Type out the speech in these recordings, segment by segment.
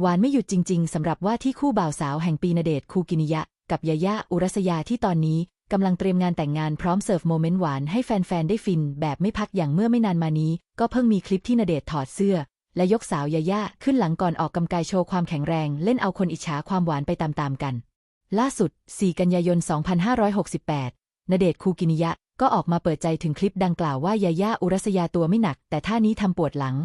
หวานไม่หยุดจริง ๆสำหรับว่าที่คู่บ่าวสาวแห่งปีณเดชคูกินิยะ กับยาย่าอุรัสยาที่ตอนนี้กำลังเตรียมงานแต่งงานพร้อมเสิร์ฟโมเมนต์หวานให้แฟน ๆ ได้ฟิน แบบไม่พักอย่างเมื่อไม่นานมานี้ ก็เพิ่งมีคลิปที่ณเดชถอดเสื้อ และยกสาวยาย่าขึ้นหลังก่อนออกกำกายโชว์ความแข็งแรง เล่นเอาคนอิจฉาความหวานไปตามๆกัน ล่าสุด 4 กันยายน 2568 ณเดชคูกินิยะ ก็ออกมาเปิดใจถึงคลิปดังกล่าวว่ายาย่าอุรัสยาตัวไม่หนัก แต่ท่านี้ทำปวดหลัง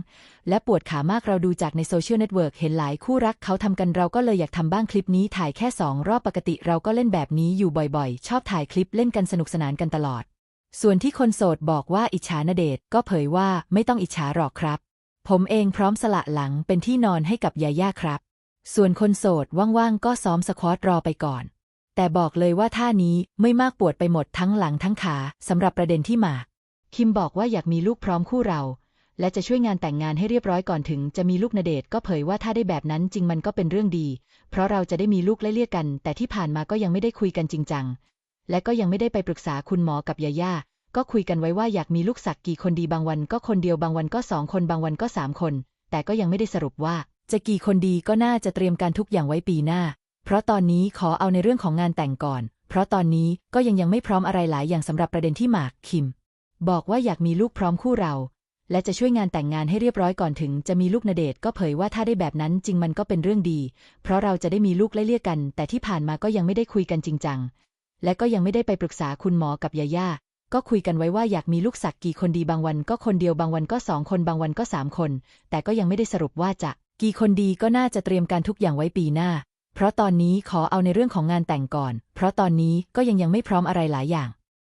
และปวดขามากเราดูจากในโซเชียลเน็ตเวิร์กเห็นหลายคู่รักเขาทำกันเราก็เลยอยากทำบ้างคลิปนี้ถ่ายแค่สองรอบปกติเราก็เล่นแบบนี้อยู่บ่อยๆ ชอบถ่ายคลิปเล่นกันสนุกสนานกันตลอด ส่วนที่คนโสดบอกว่าอิจฉาณเดชก็เผยว่าไม่ต้องอิจฉาหรอกครับ ผมเองพร้อมสละหลังเป็นที่นอนให้กับยาย่าครับ ส่วนคนโสดว่างๆก็ซ้อมสควอตรอไปก่อน แต่บอกเลยว่าท่านี้ไม่มากปวดไปหมดทั้งหลังทั้งขาสำหรับประเด็นที่มาคิมบอกว่าอยากมีลูกพร้อมคู่เรา และจะช่วยงานแต่งงานให้เรียบร้อยก่อนถึงจะมีลูกณเดชก็เผยว่าถ้าได้แบบนั้นจริงมันก็เป็นเรื่องดี เพราะเราจะได้มีลูกไล่เลี่ยกัน แต่ที่ผ่านมาก็ยังไม่ได้คุยกันจริงจัง และก็ยังไม่ได้ไปปรึกษาคุณหมอกับยาย่าก็คุยกันไว้ว่าอยากมีลูกสักกี่คนดีบางวันก็คนเดียวบางวันก็สองคนบางวันก็สามคน แต่ก็ยังไม่ได้สรุปว่า จะกี่คนดีก็น่าจะเตรียมการทุกอย่างไว้ปีหน้า เพราะตอนนี้ขอเอาในเรื่องของงานแต่งก่อน เพราะตอนนี้ก็ยังยังไม่พร้อมอะไรหลายอย่างสำหรับประเด็นที่หมากคิม บอกว่าอยากมีลูกพร้อมคู่เรา และจะช่วยงานแต่งงานให้เรียบร้อยก่อนถึง จะมีลูกณเดชก็เผยว่าถ้าได้แบบนั้นจริงมันก็เป็นเรื่องดี เพราะเราจะได้มีลูกไล่เลี่ยกัน แต่ที่ผ่านมาก็ยังไม่ได้คุยกันจริงจังและก็ยังไม่ได้ไปปรึกษาคุณหมอกับยาย่าก็คุยกันไว้ว่าอยากมีลูกสักกี่คนดีบางวัน ก็คนเดียวบางวันก็สองคนบางวันก็สามคน แต่ก็ยังไม่ได้สรุปว่าจะ กี่คนดีก็น่าจะเตรียมการทุกอย่างไว้ปีหน้า เพราะตอนนี้ขอเอาในเรื่องของงานแต่งก่อน เพราะตอนนี้ก็ยังยังไม่พร้อมอะไรหลายอย่าง